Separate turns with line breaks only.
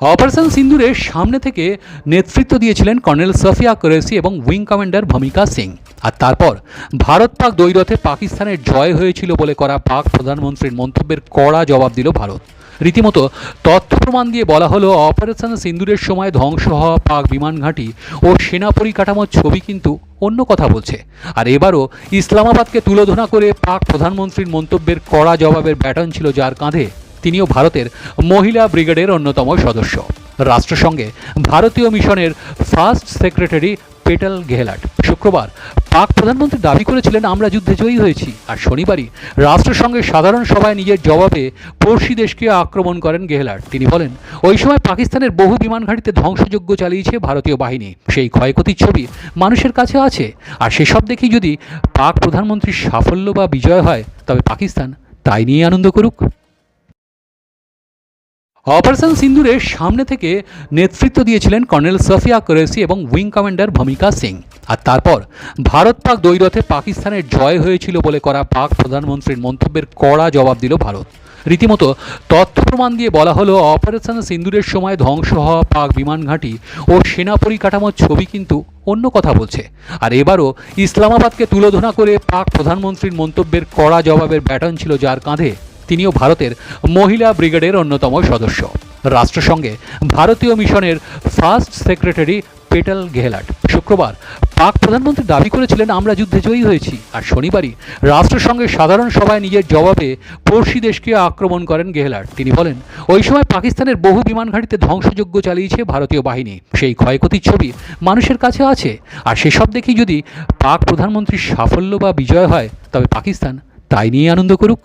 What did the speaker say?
Operation সিন্দুরের সামনে থেকে নেতৃত্ব দিয়েছিলেন কর্নেল সফিয়া কুরেশি এবং উইং কমান্ডার ভূমিকা সিং। আর তারপর ভারত পাক দ্বৈরথে পাকিস্তানের জয় হয়েছিল বলে করা পাক প্রধানমন্ত্রীর মন্তব্যের কড়া জবাব দিল ভারত। রীতিমতো তথ্য প্রমাণ দিয়ে বলা হলো, অপারেশন সিন্দুরের সময় ধ্বংস হওয়া পাক বিমান ঘাঁটি ও সেনা পরিকাঠামোর ছবি কিন্তু অন্য কথা বলছে। আর এবারও ইসলামাবাদকে তুলোধনা করে পাক প্রধানমন্ত্রীর মন্তব্যের কড়া জবাবের ব্যাটন ছিল যার কাঁধে তিনিও ভারতের মহিলা ব্রিগেডের অন্যতম সদস্য। রাষ্ট্রসংঘে ভারতীয় মিশনের ফার্স্ট সেক্রেটারি পেটাল গেহলাট। শুক্রবার পাক প্রধানমন্ত্রী দাবি করেছিলেন, আমরা যুদ্ধে জয়ী হয়েছি। আর শনিবারই রাষ্ট্রসংঘের সাধারণ সভায় নিজের জবাবে পড়শি দেশকে আক্রমণ করেন গেহলাট। তিনি বলেন, ওই সময় পাকিস্তানের বহু বিমান ঘাঁটিতে ধ্বংসযজ্ঞ চালিয়েছে ভারতীয় বাহিনী। সেই ক্ষয়ক্ষতির ছবি মানুষের কাছে আছে। আর সেসব দেখেই যদি পাক প্রধানমন্ত্রীর সাফল্য বা বিজয় হয়, তবে পাকিস্তান তাই নিয়ে আনন্দ করুক। অপারেশন সিন্দুরের সামনে থেকে নেতৃত্ব দিয়েছিলেন কর্নেল সফিয়া কুরেশি এবং উইং কমান্ডার ভূমিকা সিং। আর তারপর ভারত পাক দ্বৈরথে পাকিস্তানের জয় হয়েছিল বলে করা পাক প্রধানমন্ত্রীর মন্তব্যের কড়া জবাব দিল ভারত। রীতিমতো তথ্য প্রমাণ দিয়ে বলা হলো, অপারেশন সিন্দুরের সময় ধ্বংস হওয়া পাক বিমান ঘাঁটি ও সেনা পরিকাঠামোর ছবি কিন্তু অন্য কথা বলছে। আর এবারও ইসলামাবাদকে তুলোধনা করে পাক প্রধানমন্ত্রীর মন্তব্যের কড়া জবাবের ব্যাটন ছিল যার কাঁধে তিনিও ভারতের মহিলা ব্রিগেডের অন্যতম সদস্য। রাষ্ট্রসংঘে ভারতীয় মিশনের ফার্স্ট সেক্রেটারি পেটাল গেহলাট। শুক্রবার পাক প্রধানমন্ত্রী দাবি করেছিলেন, আমরা যুদ্ধে জয়ী হয়েছি। আর শনিবারই রাষ্ট্রসংঘের সাধারণ সভায় নিজের জবাবে পড়শি দেশকে আক্রমণ করেন গেহলাট। তিনি বলেন, ওই সময় পাকিস্তানের বহু বিমান ঘাঁটিতে ধ্বংসযজ্ঞ চালিয়েছে ভারতীয় বাহিনী। সেই ক্ষয়ক্ষতির ছবি মানুষের কাছে আছে। আর সেসব দেখেই যদি পাক প্রধানমন্ত্রীর সাফল্য বা বিজয় হয়, তবে পাকিস্তান তাই নিয়ে আনন্দ করুক।